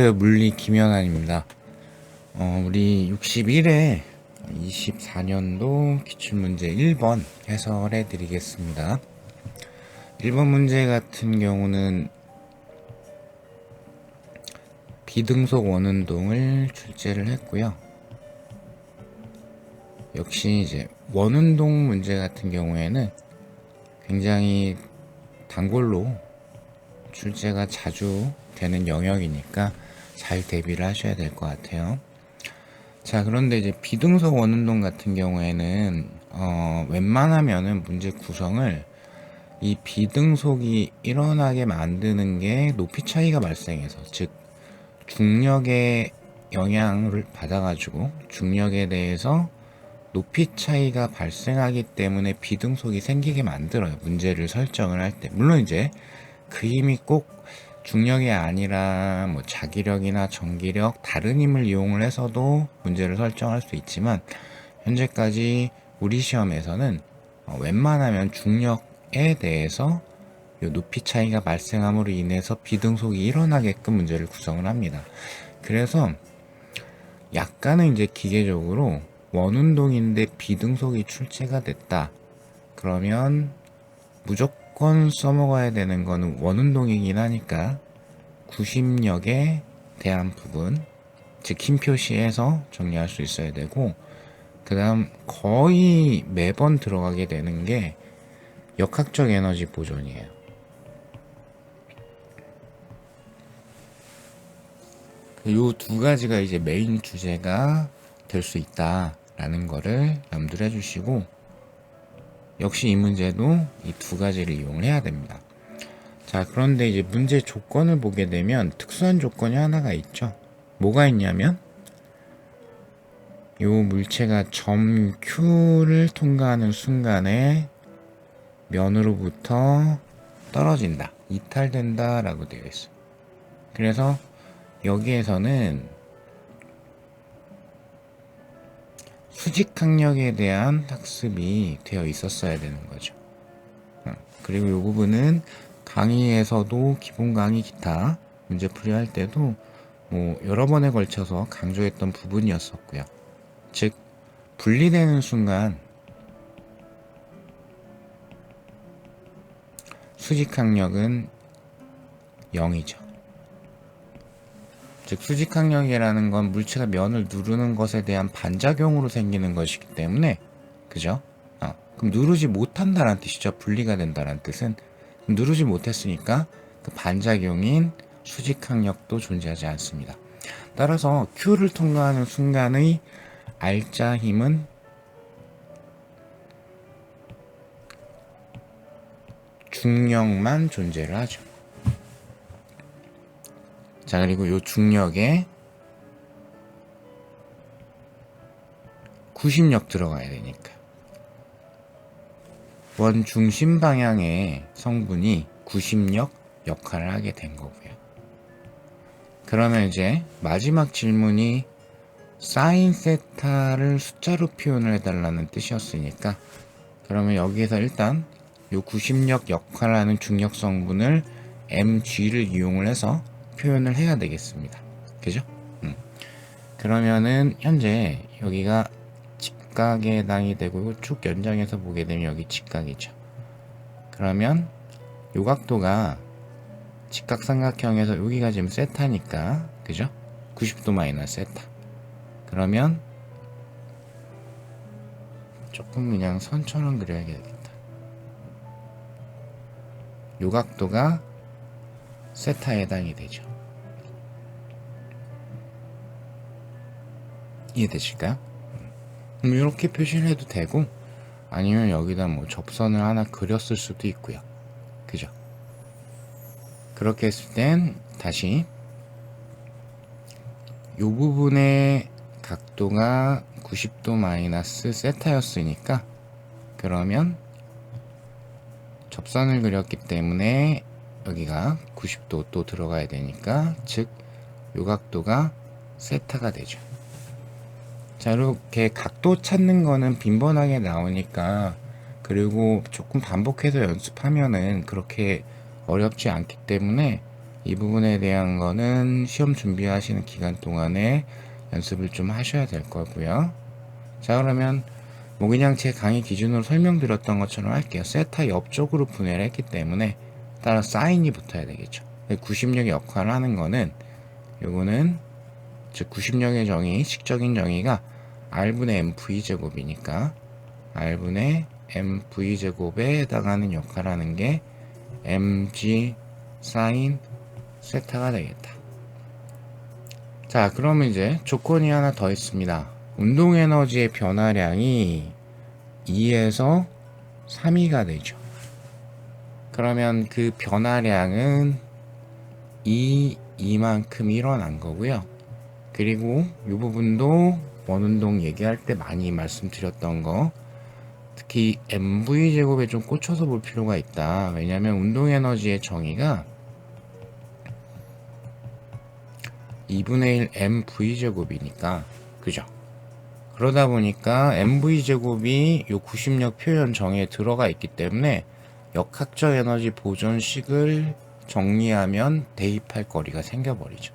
네, 물리 김연아입니다. 어, 우리 61회 24년도 기출문제 1번 해설해 드리겠습니다. 1번 문제 같은 경우는 비등속 원운동을 출제를 했고요. 역시 이제 원운동 문제 같은 경우에는 굉장히 단골로 출제가 자주 되는 영역이니까 잘 대비를 하셔야 될 것 같아요. 자, 그런데 이제 비등속 원운동 같은 경우에는 어, 웬만하면은 문제 구성을 이 비등속이 일어나게 만드는 게 높이 차이가 발생해서 즉 중력의 영향을 받아가지고 중력에 대해서 높이 차이가 발생하기 때문에 비등속이 생기게 만들어요. 문제를 설정을 할 때. 물론 이제 그 힘이 꼭 중력이 아니라 뭐 자기력이나 전기력 다른 힘을 이용을 해서도 문제를 설정할 수 있지만 현재까지 우리 시험에서는 어, 웬만하면 중력에 대해서 요 높이 차이가 발생함으로 인해서 비등속이 일어나게끔 문제를 구성을 합니다. 그래서 약간은 이제 기계적으로 원운동인데 비등속이 출제가 됐다. 그러면 무조건 써먹어야 되는 거는 원운동이긴 하니까 구심력에 대한 부분, 즉힘 표시해서 정리할 수 있어야 되고, 그 다음 거의 매번 들어가게 되는 게 역학적 에너지 보존이에요. 요두 가지가 이제 메인 주제가 될 수 있다라는 거를 염두를 해주시고, 역시 이 문제도 이 두 가지를 이용을 해야 됩니다. 자, 그런데 이제 문제 조건을 보게 되면 특수한 조건이 하나가 있죠. 뭐가 있냐면, 요 물체가 점 Q를 통과하는 순간에 면으로부터 떨어진다, 이탈된다 라고 되어 있어요. 그래서 여기에서는 수직항력에 대한 학습이 되어 있었어야 되는 거죠. 어, 그리고 이 부분은 강의에서도 기본 강의 기타 문제 풀이 할 때도 뭐 여러 번에 걸쳐서 강조했던 부분이었었고요. 즉 분리되는 순간 수직항력은 0이죠. 즉 수직항력이라는 건 물체가 면을 누르는 것에 대한 반작용으로 생기는 것이기 때문에 그죠? 어, 그럼 누르지 못한다는 뜻이죠. 분리가 된다는 뜻은 누르지 못했으니까 그 반작용인 수직항력도 존재하지 않습니다. 따라서 Q를 통과하는 순간의 알자 힘은 중력만 존재를 하죠. 자, 그리고 요 중력에 구심력 들어가야 되니까. 원 중심 방향의 성분이 구심력 역할을 하게 된 거고요. 그러면 이제 마지막 질문이 사인 세타를 숫자로 표현을 해달라는 뜻이었으니까 그러면 여기에서 일단 요 구심력 역할을 하는 중력 성분을 mg를 이용을 해서 표현을 해야 되겠습니다. 그죠? 음. 그러면은 현재 여기가 직각에 해당이 되고 쭉 연장해서 보게 되면 여기 직각이죠. 그러면 요 각도가 직각삼각형에서 여기가 지금 세타니까 그죠? 90도 마이너스 세타. 그러면 조금 그냥 선처럼 그려야 겠다. 요 각도가 세타에 해당이 되죠. 이해되실까요? 그럼 이렇게 표시를 해도 되고 아니면 여기다 뭐 접선을 하나 그렸을 수도 있고요. 그죠? 그렇게 했을 땐 다시 이 부분의 각도가 90도 마이너스 세타였으니까 그러면 접선을 그렸기 때문에 여기가 90도 또 들어가야 되니까 즉 요각도가 세타가 되죠. 자 이렇게 각도 찾는 거는 빈번하게 나오니까 그리고 조금 반복해서 연습하면은 그렇게 어렵지 않기 때문에 이 부분에 대한 거는 시험 준비하시는 기간 동안에 연습을 좀 하셔야 될 거고요. 자, 그러면 뭐 그냥 제 강의 기준으로 설명드렸던 것처럼 할게요. 세타 옆쪽으로 분해를 했기 때문에 따라 사인이 붙어야 되겠죠. 90력의 역할을 하는 거는 요거는 즉 90력의 정의, 식적인 정의가 r분의 mv 제곱이니까 r분의 mv 제곱에 해당하는 역할을 하는 게 mg 사인 세타가 되겠다. 자, 그러면 이제 조건이 하나 더 있습니다. 운동 에너지의 변화량이 2에서 3위가 되죠. 그러면 그 변화량은 2, 이만큼 일어난 거고요. 그리고 이 부분도 원운동 얘기할 때 많이 말씀드렸던 거 특히 MV 제곱에 좀 꽂혀서 볼 필요가 있다. 왜냐하면 운동 에너지의 정의가 2분의 1 MV 제곱이니까 그죠? 그러다 보니까 MV 제곱이 요 90력 표현 정의에 들어가 있기 때문에 역학적 에너지 보존식을 정리하면 대입할 거리가 생겨버리죠.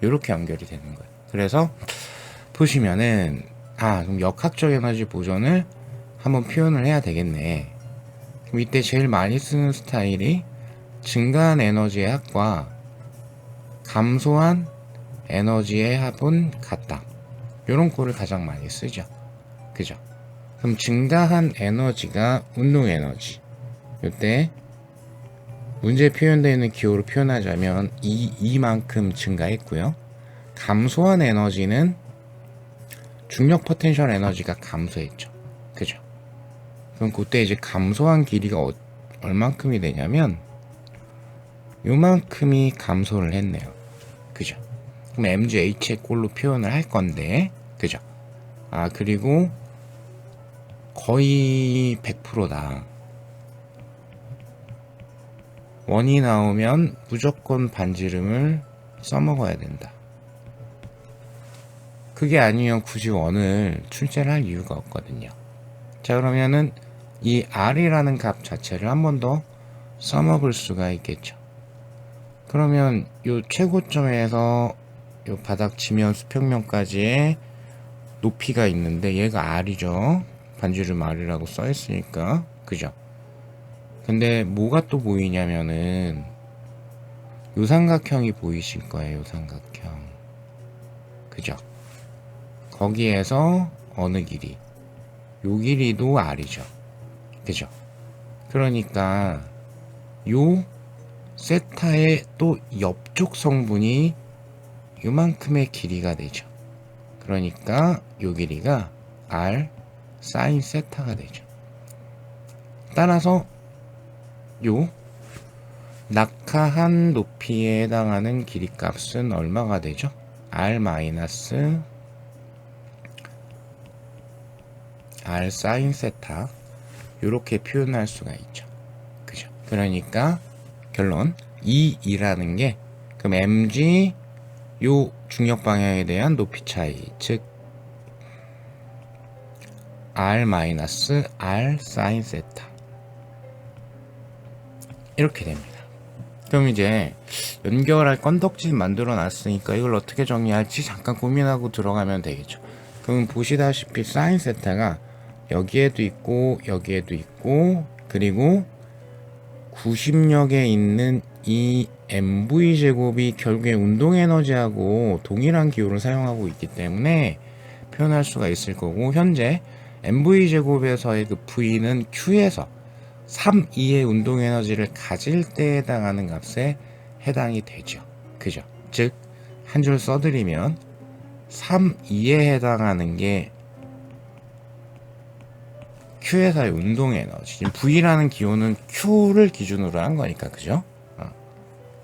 이렇게 연결이 되는 거예요. 그래서 보시면은 아 그럼 역학적 에너지 보존을 한번 표현을 해야 되겠네. 그럼 이때 제일 많이 쓰는 스타일이 증가한 에너지의 합과 감소한 에너지의 합은 같다. 이런 꼴을 가장 많이 쓰죠. 그죠? 그럼 증가한 에너지가 운동 에너지. 이때 문제에 표현되어 있는 기호로 표현하자면 이 이만큼 증가했고요. 감소한 에너지는 중력 포텐셜 에너지가 감소했죠. 그죠? 그럼 그때 이제 감소한 길이가 어, 얼만큼이 되냐면 요만큼이 감소를 했네요. 그죠? 그럼 MGH의 꼴로 표현을 할 건데, 그죠? 아, 그리고 거의 100%다. 원이 나오면 무조건 반지름을 써먹어야 된다. 그게 아니면 굳이 원을 출제를 할 이유가 없거든요. 자, 그러면은 이 R이라는 값 자체를 한 번 더 써먹을 수가 있겠죠. 그러면 요 최고점에서 요 바닥 지면 수평면까지의 높이가 있는데 얘가 R이죠. 반지름 R이라고 써 있으니까. 그죠? 근데 뭐가 또 보이냐면은 요 삼각형이 보이실 거예요. 요 삼각형. 그죠? 거기에서 어느 길이? 요 길이도 R이죠. 그죠? 그러니까 요 세타의 또 옆쪽 성분이 요만큼의 길이가 되죠. 그러니까 요 길이가 R 사인 세타가 되죠. 따라서 요 낙하한 높이에 해당하는 길이 값은 얼마가 되죠? R 마이너스 R 사인 세타 이렇게 표현할 수가 있죠. 그죠? 그러니까 결론 E 이라는 게 그럼 mg 요 중력 방향에 대한 높이 차이 즉 r 마이너스 r 사인 세타 이렇게 됩니다. 그럼 이제 연결할 건덕지 만들어 놨으니까 이걸 어떻게 정리할지 잠깐 고민하고 들어가면 되겠죠. 그럼 보시다시피 사인 세타가 여기에도 있고 여기에도 있고 그리고 90력에 있는 이 MV 제곱이 결국에 운동 에너지하고 동일한 기호를 사용하고 있기 때문에 표현할 수가 있을 거고 현재 MV 제곱에서의 그 V는 Q에서 3 2의 운동 에너지를 가질 때에 해당하는 값에 해당이 되죠. 그죠? 즉 한 줄 써드리면 3 2에 해당하는 게 Q에서의 운동 에너지. 지금 V라는 기호는 Q를 기준으로 한 거니까, 그죠? 어.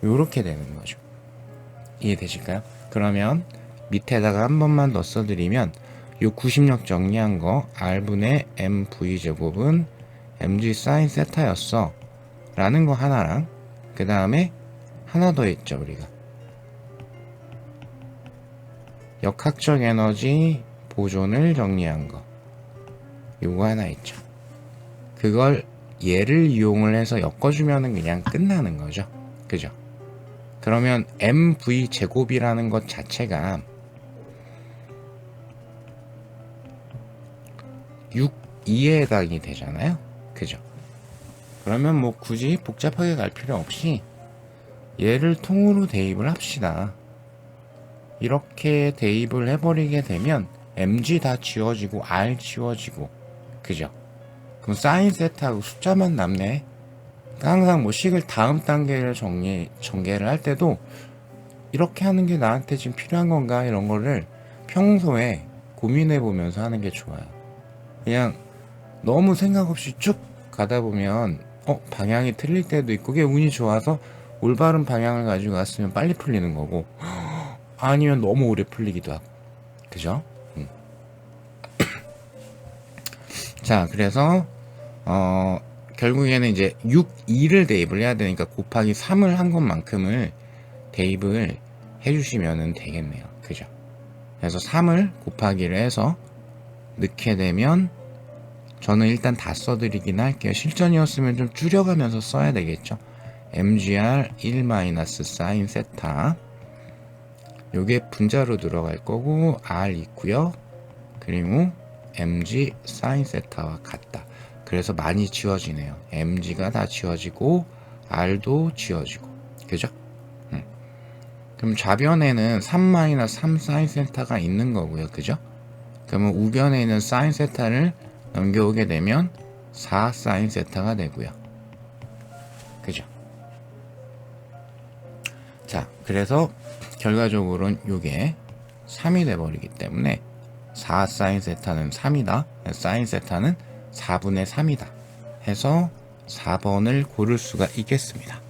요렇게 되는 거죠. 이해되실까요? 그러면 밑에다가 한 번만 더 써드리면 요 90력 정리한 거 R분의 MV 제곱은 MG 사인 세타였어. 라는 거 하나랑 그 다음에 하나 더 있죠, 우리가. 역학적 에너지 보존을 정리한 거. 요거 하나 있죠. 그걸 얘를 이용을 해서 엮어주면은 그냥 끝나는 거죠. 그죠? 그러면 mv 제곱이라는 것 자체가 6, 2에 해당이 되잖아요. 그죠? 그러면 뭐 굳이 복잡하게 갈 필요 없이 얘를 통으로 대입을 합시다. 이렇게 대입을 해버리게 되면 mg 다 지워지고 r 지워지고 그죠? 그럼 사인 세트하고 숫자만 남네. 그러니까 항상 뭐 식을 다음 단계를 정리 전개를 할 때도 이렇게 하는 게 나한테 지금 필요한 건가 이런 거를 평소에 고민해 보면서 하는 게 좋아요. 그냥 너무 생각 없이 쭉 가다 보면 어 방향이 틀릴 때도 있고 그게 운이 좋아서 올바른 방향을 가지고 갔으면 빨리 풀리는 거고 아니면 너무 오래 풀리기도 하고 그죠? 음. 자 그래서 어 결국에는 이제 6, 2를 대입을 해야 되니까 곱하기 3을 한 것만큼을 대입을 해주시면 되겠네요 그죠? 그래서 3을 곱하기를 해서 넣게 되면 저는 일단 다 써드리긴 할게요. 실전이었으면 좀 줄여가면서 써야 되겠죠. mgr 1 sin 세타 요게 분자로 들어갈 거고 r 있고요. 그리고 mg sin 세타와 같다. 그래서 많이 지워지네요. mg가 다 지워지고 r도 지워지고 그죠? 음. 그럼 좌변에는 3 3 sin 세타가 있는 거고요. 그죠? 그러면 우변에 있는 sin 세타를 넘겨오게 되면 4 sin 세타가 되고요. 그죠? 자, 그래서 결과적으로는 이게 3이 돼버리기 때문에 4 sin 세타는 3이다. sin 세타는 4분의 3이다. 해서 4번을 고를 수가 있겠습니다.